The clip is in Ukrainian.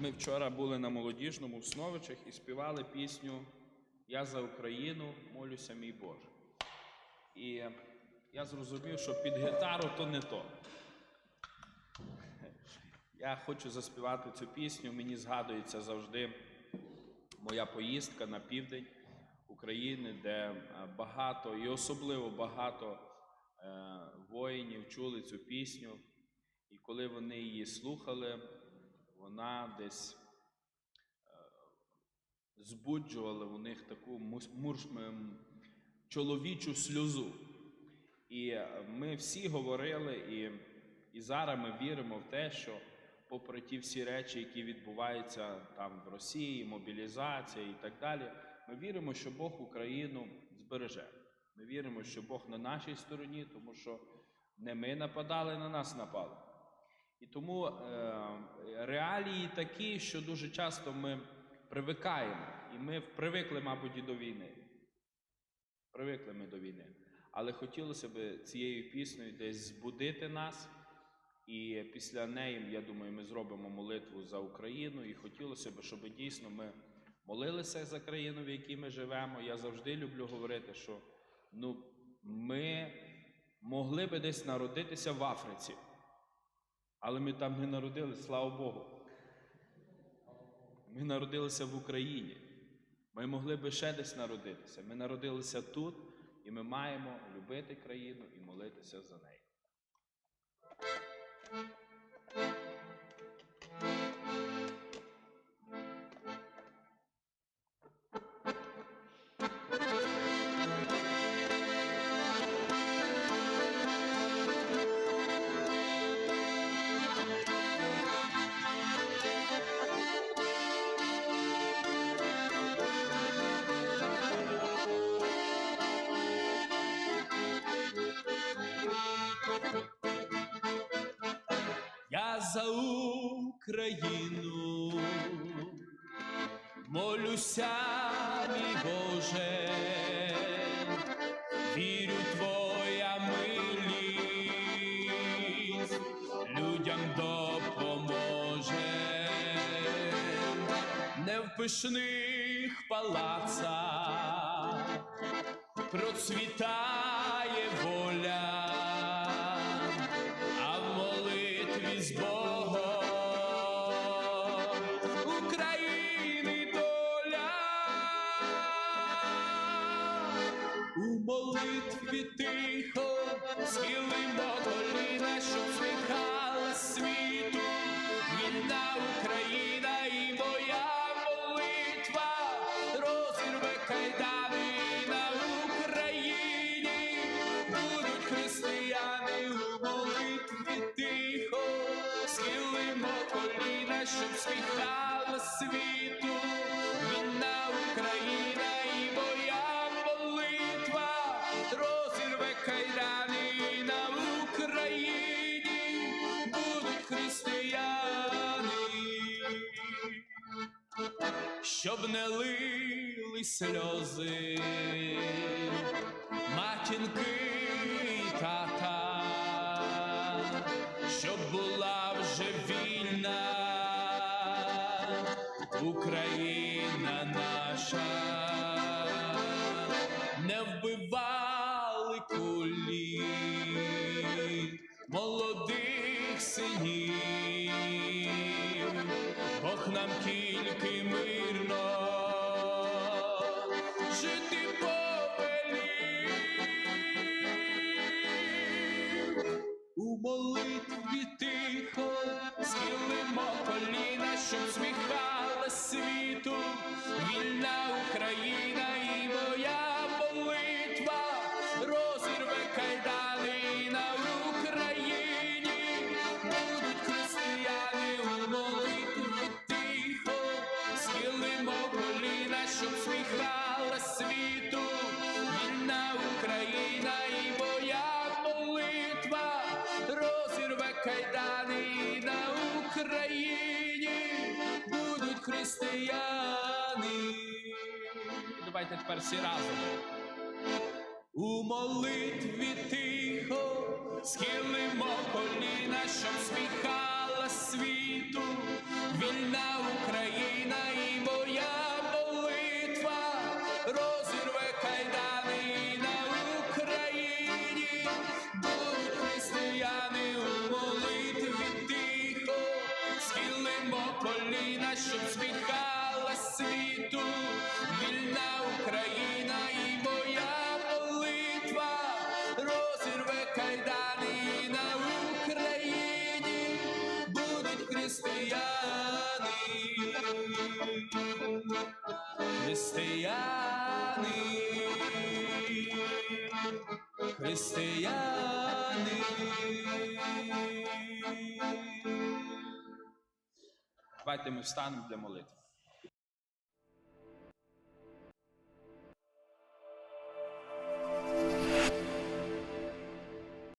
Ми вчора були на молодіжному в Сновичах і співали пісню Я за Україну молюся, мій Боже. І я зрозумів, що під гітару то не то. Я хочу заспівати цю пісню. Мені згадується завжди моя поїздка на південь України, де е, багато і особливо багато е, воїнів чули цю пісню. І коли вони її слухали, вона десь е, збуджувала у них таку ем, чоловічу сльозу. І е, ми всі говорили, і, і зараз ми віримо в те, що попри ті всі речі, які відбуваються там в Росії, мобілізація і так далі, ми віримо, що Бог Україну збереже. Ми віримо, що Бог на нашій стороні, тому що не ми нападали, на нас напали. І тому е, реалії такі, що дуже часто ми привикаємо, і ми привикли, мабуть, і до війни. Привикли ми до війни. Але хотілося б цією піснею десь збудити нас. І після неї, я думаю, ми зробимо молитву за Україну. І хотілося б, щоб дійсно ми молилися за країну, в якій ми живемо. Я завжди люблю говорити, що ну, ми могли би десь народитися в Африці, але ми там не народилися, слава Богу. Ми народилися в Україні. Ми могли би ще десь народитися. Ми народилися тут, і ми маємо любити країну і молитися за неї. За Україну. Молюся, мій Боже, вірю твоя милість людям допоможе, не в пишних палацах процвітає воля щоб не лили сльози, матінки тата, щоб була вже вільна Україна схилимо коліна, щоб сміхала Давайте тепер всі разом. У молитві тихо схилимо коліна, щоб сміхала світу, вільна християни, християни. Давайте ми встанемо для молитви.